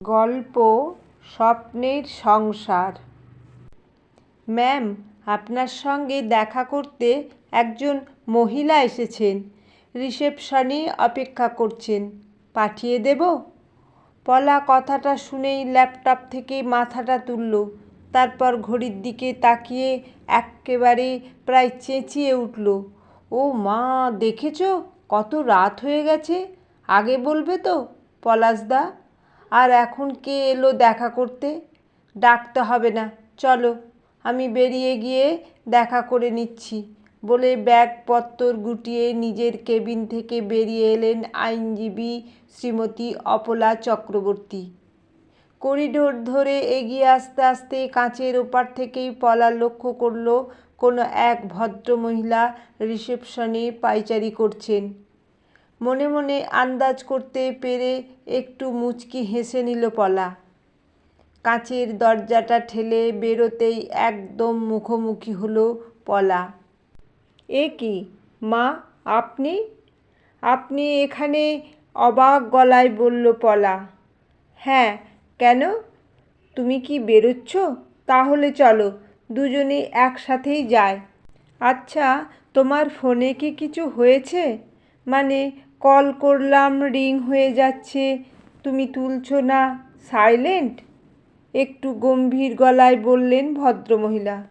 গল্প, স্বপ্নের সংসার। ম্যাম, আপনার সঙ্গে দেখা করতে একজন মহিলা এসেছেন। রিসেপশনে অপেক্ষা করছেন। পাঠিয়ে দেব? পলা কথাটা শুনেই ল্যাপটপ থেকে মাথাটা তুলল। তারপর ঘড়ির দিকে তাকিয়ে এক্কেবারে প্রায় চেঁচিয়ে উঠল। ও মা, দেখেছ? কত রাত হয়ে গেছে। আগে বলবে তো, পলাশদা। আর এখন কে এলো দেখা করতে? ডাকতে হবে না। চলো, আমি বেরিয়ে গিয়ে দেখা করে নিচ্ছি। বলে ব্যাগপত্তর গুটিয়ে নিজের কেবিন থেকে বেরিয়ে এলেন আইনজীবী শ্রীমতী অপলা চক্রবর্তী। করিডোর ধরে এগিয়ে আসতে আসতে কাঁচের ওপার থেকেই পলা লক্ষ্য করল কোনো এক ভদ্রমহিলা রিসেপশনে পাইচারি করছেন। মনে মনে আন্দাজ করতে পেরে একটু মুচকি হেসে নিল পলা। কাঁচের দরজাটা ঠেলে বেরোতেই একদম মুখোমুখি হলো পলা। এ কি? মা, আপনি? আপনি এখানে অবাক গলায় বলল পলা। হ্যাঁ কেন? তুমি কি বেরোচ্ছ? তাহলে চলো, দুজনে একসাথেই যায় আচ্ছা তোমার ফোনে কি কিছু হয়েছে? মানে কল করলাম, রিং হয়ে যাচ্ছে। তুমি তুলছো না? সাইলেন্ট? একটু গম্ভীর গলায় বললেন ভদ্রমহিলা।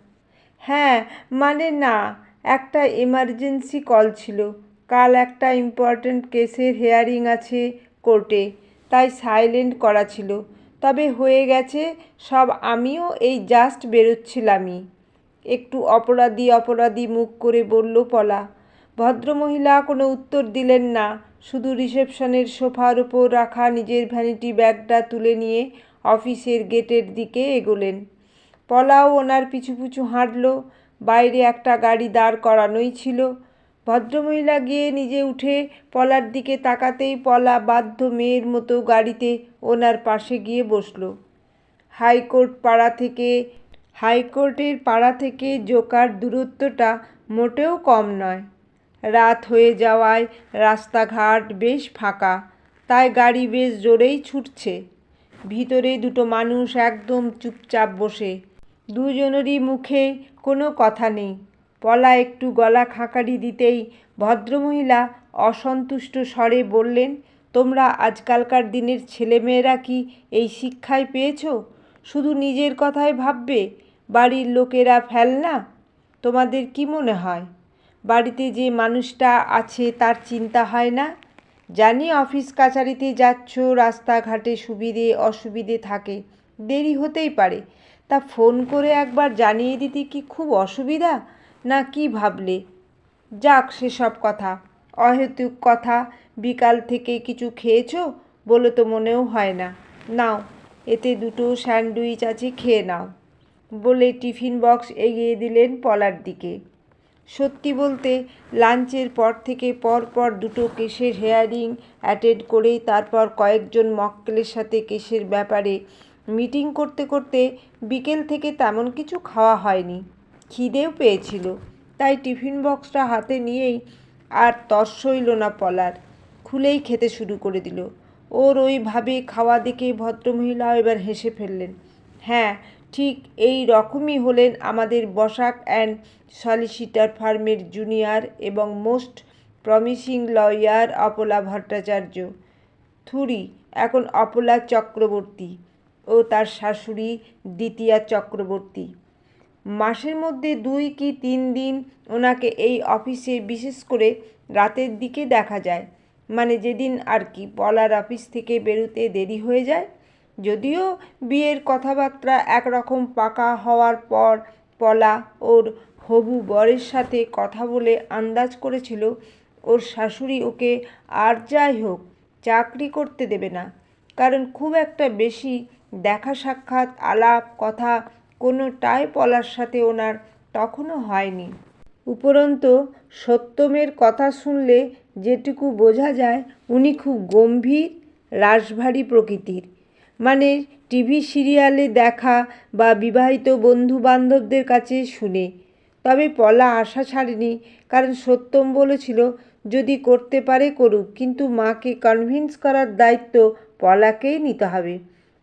হ্যাঁ মানে না, একটা এমার্জেন্সি কল ছিল। কাল একটা ইম্পর্ট্যান্ট কেসের হেয়ারিং আছে কোর্টে, তাই সাইলেন্ট করা ছিল। তবে হয়ে গেছে, সব আমিও এই জাস্ট বেরোচ্ছিলামই। একটু অপরাধী অপরাধী মুখ করে বলল পলা ভদ্রমহিলা কোনো উত্তর দিলেন না। শুধু রিসেপশনের সোফার ওপর রাখা নিজের ভ্যানিটি ব্যাগটা তুলে নিয়ে অফিসের গেটের দিকে এগোলেন। পলাও ওনার পিছু পিছু হাঁটল। বাইরে একটা গাড়ি দাঁড় করানোই ছিল। ভদ্রমহিলা গিয়ে নিজে উঠে পলার দিকে তাকাতেই পলা বাধ্য মেয়ের মতো গাড়িতে ওনার পাশে গিয়ে বসল। হাইকোর্ট পাড়া থেকে, হাইকোর্টের পাড়া থেকে জোকার দূরত্বটা মোটেও কম নয়। রাত হয়ে যাওয়ায় রাস্তাঘাট বেশ ফাঁকা, তাই গাড়ি বেশ জোরেই ছুটছে। ভিতরে দুটো মানুষ একদম চুপচাপ বসে, দুজনেরই মুখে কোনো কথা নেই। পলা একটু গলা খাঁকারি দিতেই ভদ্রমহিলা অসন্তুষ্ট স্বরে বললেন, তোমরা আজকালকার দিনের ছেলেমেয়েরা কি এই শিক্ষায় পেয়েছ? শুধু নিজের কথাই ভাববে? বাড়ির লোকেরা ফেল না তোমাদের কি মনে হয়? বাড়িতে যে মানুষটা আছে তার চিন্তা হয় না। জানি অফিস কাছারিতে যাচ্ছ, রাস্তাঘাটে সুবিধে অসুবিধে থাকে, দেরি হতেই পারে। তা ফোন করে একবার জানিয়ে দিতে কি খুব অসুবিধা না কি ভাবলে? যাক সেসব কথা, অহেতুক কথা, বিকাল থেকে কিছু খেয়েছো? বলে তো মনেও হয় না। নাও, এতে দুটো স্যান্ডউইচ আছে, খেয়ে নাও। বলে টিফিন বক্স এগিয়ে দিলেন পলার দিকে। সত্যি বলতে, লাঞ্চের পর থেকে পর পর দুটো কেসের হেয়ারিং অ্যাটেন্ড করেই তারপর কয়েকজন মক্কেলের সাথে কেসের ব্যাপারে মিটিং করতে করতে বিকেল থেকে তেমন কিছু খাওয়া হয়নি। খিদেও পেয়েছিল। তাই টিফিন বক্সটা হাতে নিয়েই আর তর সইল না পলার। খুলেই খেতে শুরু করে দিল। ওর ওইভাবে খাওয়া দেখে ভদ্রমহিলা এবার হেসে ফেললেন। হ্যাঁ ঠিক এই রকমই হলেন আমাদের বসাক অ্যান্ড সলিসিটার ফার্মের জুনিয়র এবং most promising lawyer Apala Bhattacharya. থুরি, এখন অপলা চক্রবর্তী ও তার শাশুড়ি দ্বিতীয়া চক্রবর্তী। মাসের মধ্যে দুই কি তিন দিন ওনাকে এই অফিসে বিশেষ করে রাতের দিকে দেখা যায়। মানে যেদিন আর কি পলার অফিস থেকে বেরোতে দেরি হয়ে যায় যদিও বিয়ের কথাবার্তা একরকম পাকা হওয়ার পর পলা ওর হবু বরের সাথে কথা বলে আন্দাজ করেছিল, ওর শাশুড়ি ওকে আর যাই হোক চাকরি করতে দেবে না। কারণ খুব একটা বেশি দেখা সাক্ষাৎ, আলাপ, কথা কোনোটাই পলার সাথে ওনার তখনও হয়নি। উপরন্তু সত্যমের কথা শুনলে যেটুকু বোঝা যায়, উনি খুব গম্ভীর রাশভারী প্রকৃতির। মানে টিভি সিরিয়ালে দেখা বা বিবাহিত বন্ধু বান্ধবদের কাছে শুনে। তবে পলা আশা ছাড়েনি, কারণ সত্যম বলেছিল, যদি করতে পারে করুক, কিন্তু মাকে কনভিন্স করার দায়িত্ব পলাকেই নিতে হবে।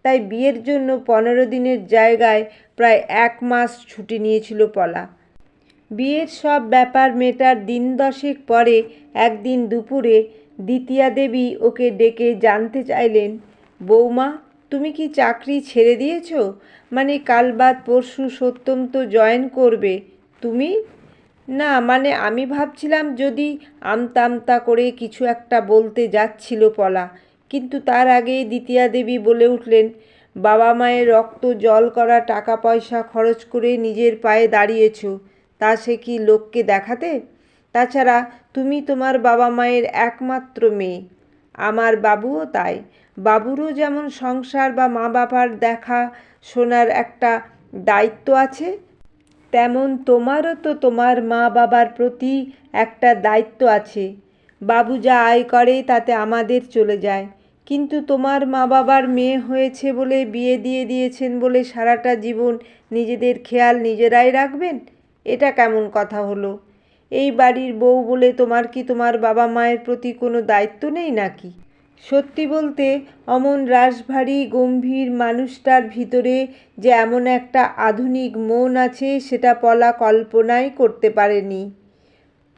তাই বিয়ের জন্য পনেরো দিনের জায়গায় প্রায় এক মাস ছুটি নিয়েছিল পলা। বিয়ের সব ব্যাপার মেটার দিন দশেক পরে একদিন দুপুরে দ্বিতীয়া দেবী ওকে ডেকে জানতে চাইলেন, বৌমা তুমি কি চাকরি ছেড়ে দিয়েছ? মানে কাল বাদ পরশু সত্যম তো জয়েন করবে। তুমি? না মানে আমি ভাবছিলাম যদি আমতা আমতা করে কিছু একটা বলতে যাচ্ছিল পলা। কিন্তু তার আগেই দ্বিতীয়া দেবী বলে উঠলেন, বাবা মায়ের রক্ত জল করা টাকা পয়সা খরচ করে নিজের পায়ে দাঁড়িয়েছ। তা সে কি লোককে দেখাতে? তাছাড়া তুমি তোমার বাবা মায়ের একমাত্র মেয়ে। আমার বাবুও তাই। বাবুরও যেমন সংসার বা মা বাবার দেখা শোনার একটা দায়িত্ব আছে, তেমন তোমারও তো তোমার মা বাবার প্রতি একটা দায়িত্ব আছে। বাবু যা আয় করে তাতে আমাদের চলে যায়। কিন্তু তোমার মা বাবার মেয়ে হয়েছে বলে বিয়ে দিয়ে দিয়েছেন বলে সারাটা জীবন নিজেদের খেয়াল নিজেরাই রাখবেন? এটা কেমন কথা হলো? এই বাড়ির বউ বলে তোমার কি তোমার বাবা মায়ের প্রতি কোনো দায়িত্ব নেই নাকি? সত্যি বলতে, অমন রাশভারী গম্ভীর মানুষটার ভিতরে যে এমন একটা আধুনিক মন আছে, সেটা পলা কল্পনাই করতে পারেনি।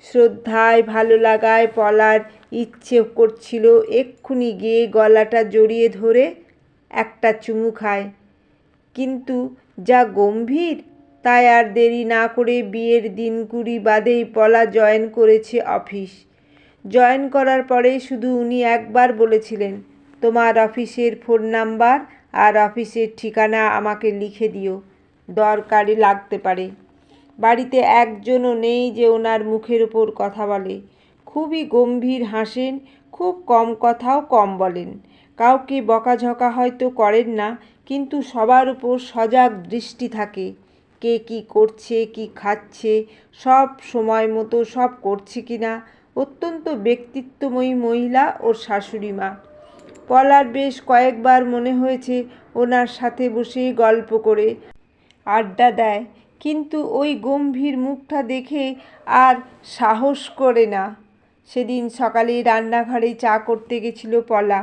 শ্রদ্ধায়, ভালো লাগায় পলার ইচ্ছে করছিল এক্ষুনি গিয়ে গলাটা জড়িয়ে ধরে একটা চুমু খায়। কিন্তু যা গম্ভীর, তাই আর দেরি না করে বিয়ের দিন কুড়ি বাদেই পলা জয়েন করেছে অফিস। জয়েন করার পরে শুধু উনি একবার বলেছিলেন, তোমার অফিসের ফোন নাম্বার আর অফিসের ঠিকানা আমাকে লিখে দিও, দরকারে লাগতে পারে। বাড়িতে একজনও নেই যে ওনার মুখের ওপর কথা বলে। খুবই গম্ভীর হাসেন, খুব কম কথাও কম বলেন। কাউকে বকাঝকা হয়তো করেন না, কিন্তু সবার উপর সজাগ দৃষ্টি থাকে। কে কি করছে, কি খাচ্ছে, সব সময় মতো সব করছে কি না অত্যন্ত ব্যক্তিত্বময়ী মহিলা ওর শাশুড়ি মা। পলার বেশ কয়েকবার মনে হয়েছে ওনার সাথে বসে গল্প করে, আড্ডা দেয়, কিন্তু ওই গম্ভীর মুখটা দেখে আর সাহস করে না। সেদিন সকালে রান্নাঘরে চা করতে গেছিল পলা।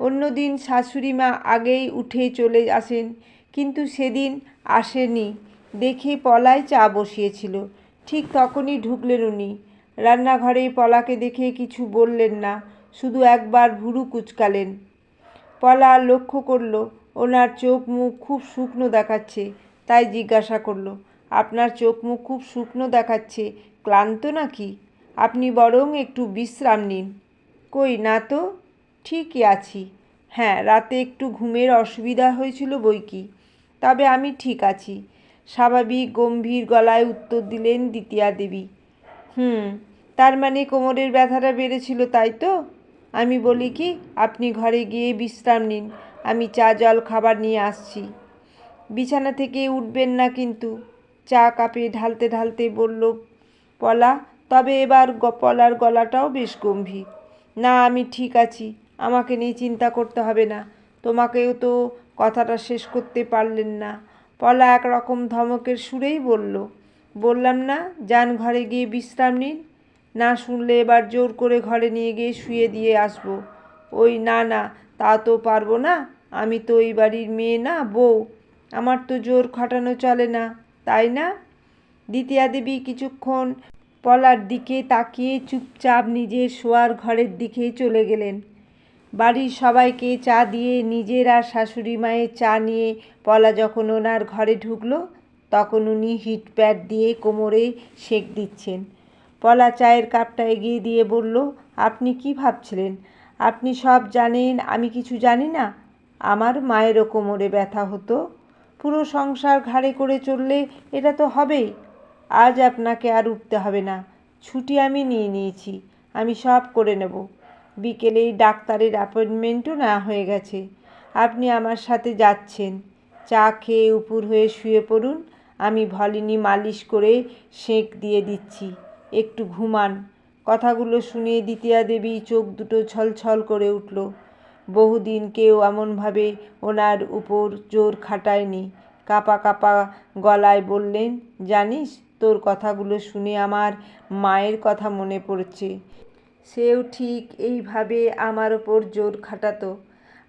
অন্যদিন শাশুড়ি মা আগেই উঠে চলে আসেন, কিন্তু সেদিন আসেনি দেখে পলায় চা বসিয়েছিল। ঠিক তখনই ঢুকলেন উনি। রান্নাঘরে পলাকে দেখে কিছু বললেন না, শুধু একবার ভুরু কুচকালেন। পলা লক্ষ্য করল, ওনার চোখ মুখ খুব শুকনো দেখাচ্ছে, তাই জিজ্ঞাসা করল, আপনার চোখ মুখ খুব শুকনো দেখাচ্ছে, ক্লান্ত নাকি? আপনি বরং একটু বিশ্রাম নিন। কই না তো, ঠিকই আছি। হ্যাঁ রাতে একটু ঘুমের অসুবিধা হয়েছিল বই কি, তবে আমি ঠিক আছি। স্বাভাবিক গম্ভীর গলায় উত্তর দিলেন দ্বিতীয়া দেবী। হুম তার মানে কোমরের ব্যথাটা বেড়েছিল, তাই তো? আমি বলি কি, আপনি ঘরে গিয়ে বিশ্রাম নিন, আমি চা, জল, খাবার নিয়ে আসছি। বিছানা থেকে উঠবেন না কিন্তু। চা কাপে ঢালতে ঢালতে বলল, পলা, তবে এবার পলার গলাটাও বেশ গম্ভীর। না, আমি ঠিক আছি, আমাকে নিয়ে চিন্তা করতে হবে না। তোমাকেও তো কথাটা শেষ করতে পারলেন না। পলা একরকম ধমকের সুরেই বলল, বললাম না, যান ঘরে গিয়ে বিশ্রাম নিন না শুনলে এবার জোর করে ঘরে নিয়ে গিয়ে শুয়ে দিয়ে আসব। ওই না না, তা তো পারব না। আমি তো ওই বাড়ির মেয়ে না, বউ। আমার তো জোর খাটানো চলে না, তাই না? দ্বিতীয়া দেবী কিছুক্ষণ পলার দিকে তাকিয়ে চুপচাপ নিজের শোয়ার ঘরের দিকে চলে গেলেন। বাড়ির সবাইকে চা দিয়ে নিজের আর শাশুড়ি মায়ের চা নিয়ে পলা যখন ওনার ঘরে ঢুকলো, তখন উনি হিট প্যাড দিয়ে কোমরে সেঁক দিচ্ছেন। পলা চায়ের কাপটা এগিয়ে দিয়ে বলল, আপনি কি ভাবছিলেন? আপনি সব জানেন, আমি কিছু জানি না? আমার মায়েরও কোমরে ব্যথা হতো। পুরো সংসার ঘাড়ে করে চললে এটা তো হবেই। আজ আপনাকে আর উঠতে হবে না। ছুটি আমি নিয়ে নিয়েছি, আমি সব করে নেব। বিকেলেই ডাক্তারের অ্যাপয়েন্টমেন্টও না হয়ে গেছে। আপনি আমার সাথে যাচ্ছেন। চা খেয়ে উপুর হয়ে শুয়ে পড়ুন। আমি ভলিনি মালিশ করে সেঁক দিয়ে দিচ্ছি। একটু ঘুমান। কথাগুলো শুনে দ্বিতীয়া দেবী চোখ দুটো ছলছল করে উঠল। বহুদিন কেউ এমনভাবে ওনার উপর জোর খাটায়নি। কাপা কাপা গলায় বললেন, জানিস, তোর কথাগুলো শুনে আমার মায়ের কথা মনে পড়ছে। সেও ঠিক এইভাবে আমার ওপর জোর খাটাতো।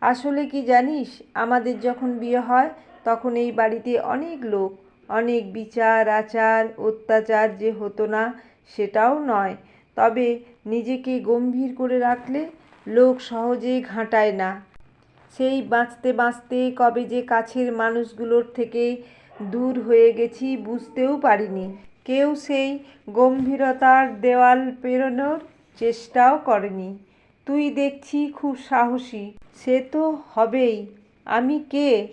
আসলে কি জানিস, আমাদের যখন বিয়ে হয়, তখন এই বাড়িতে অনেক লোক, অনেক বিচার, আচার, অত্যাচার যে হতো না সেটাও নয়। তবে নিজেকে গম্ভীর করে রাখলে লোক সহজে ঘাঁটায় না। সেই বাঁচতে বাঁচতে কবে যে কাছের মানুষগুলোর থেকে দূর হয়ে গেছি বুঝতেও পারিনি। কেউ সেই গম্ভীরতার দেওয়াল পেরোনোর চেষ্টাও করেনি। তুই দেখছি খুব সাহসী। সে তো হবেই। আমি কে?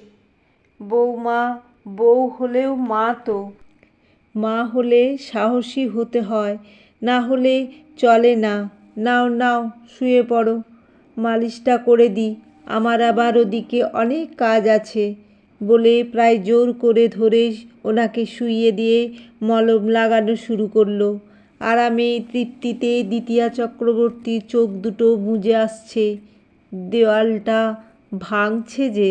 বৌমা, বউ হলেও মা তো। মা হলে সাহসী হতে হয়, না হলে চলে না। নাও নাও, শুয়ে পড়ো। মালিশটা করে দিই আমার আবার ওদিকে অনেক কাজ আছে বলে প্রায় জোর করে ধরে ওনাকে শুইয়ে দিয়ে মলম লাগানো শুরু করল। আরামে তৃপ্তিতে দ্বিতীয়া চক্রবর্তীর চোখ দুটো বুজে আসছে। দেওয়ালটা ভাঙছে যে